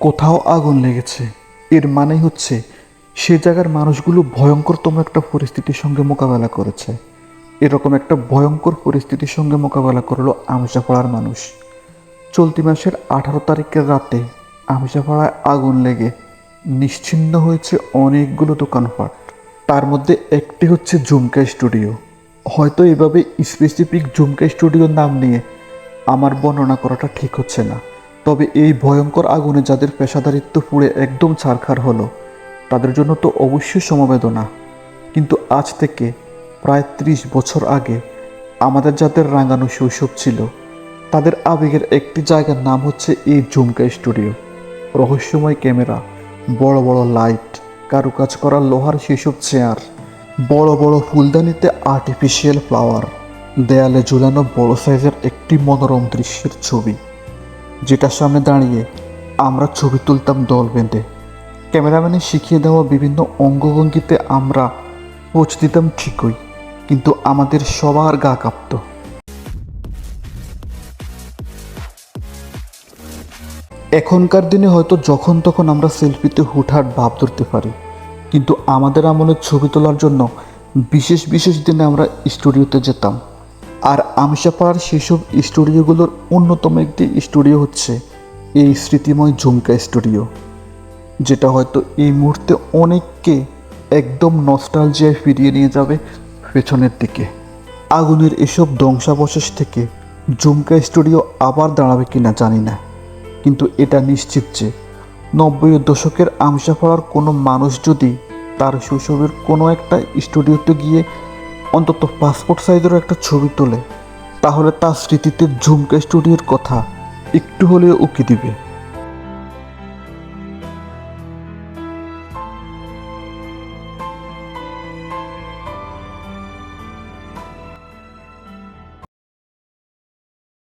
কোথাও আগুন লেগেছে। এর মানে হচ্ছে, সে জায়গার মানুষগুলো ভয়ঙ্করতম একটা পরিস্থিতির সঙ্গে মোকাবেলা করেছে। এরকম একটা ভয়ঙ্কর পরিস্থিতির সঙ্গে মোকাবেলা করল আমসাপাড়ার মানুষ। চলতি মাসের আঠারো তারিখের রাতে আমসাপাড়ায় আগুন লেগে নিশ্চিন্ন হয়েছে অনেকগুলো দোকানপাট। তার মধ্যে একটি হচ্ছে ঝুমকা স্টুডিও। হয়তো এভাবে স্পেসিফিক ঝুমকা স্টুডিওর নাম নিয়ে আমার বর্ণনা করাটা ঠিক হচ্ছে না। তবে এই ভয়ঙ্কর আগুনে যাদের পেশাদারিত্ব পুড়ে একদম ছারখার হলো, তাদের জন্য তো অবশ্যই সমবেদনা। কিন্তু আজ থেকে প্রায় ত্রিশ বছর আগে আমাদের যাদের রাঙানো শৈশব ছিল, তাদের আবেগের একটি জায়গার নাম হচ্ছে এই ঝুমকা স্টুডিও। রহস্যময় ক্যামেরা, বড় বড় লাইট, কারুকাজ করা লোহার সেসব চেয়ার, বড় বড় ফুলদানিতে আর্টিফিশিয়াল ফ্লাওয়ার দেয়ালে ঝুলানো বড় সাইজের একটি মনোরম দৃশ্যের ছবি। যেটার সামনে দাঁড়িয়ে আমরা ছবি তুলতাম দল বেঁধে। ক্যামেরাম্যানের শিখিয়ে দেওয়া বিভিন্ন অঙ্গভঙ্গিতে আমরা পোচ দিতাম ঠিকই, কিন্তু আমাদের সবার গা কাঁপতো। এখনকার দিনে হয়তো যখন তখন আমরা সেলফিতে হুটহাট ভাব ধরতে পারি, কিন্তু আমাদের আমলে ছবি তোলার জন্য বিশেষ বিশেষ দিনে আমরা স্টুডিওতে যেতাম। আর আমসাপাড়ার সেসব স্টুডিওগুলোর অন্যতম একটি স্টুডিও হচ্ছে এই স্মৃতিময় ঝুমকা স্টুডিও, যেটা হয়তো এই মুহূর্তে অনেককে একদম নস্টালজিয়ায় ফিরিয়ে নিয়ে যাবে পেছনের দিকে। আগুনের এসব ধ্বংসাবশেষ থেকে ঝুমকা স্টুডিও আবার দাঁড়াবে কিনা জানি না, কিন্তু এটা নিশ্চিত যে নব্বইয়ের দশকের আমসাপাড়ার কোনো মানুষ যদি তার শৈশবের কোনো একটা স্টুডিওতে গিয়ে অন্তত পাসপোর্ট সাইজেরও একটা ছবি তোলে। তাহলে তার স্মৃতিতে ঝুমকা স্টুডিওর কথা একটু হলেও উকি দিবে।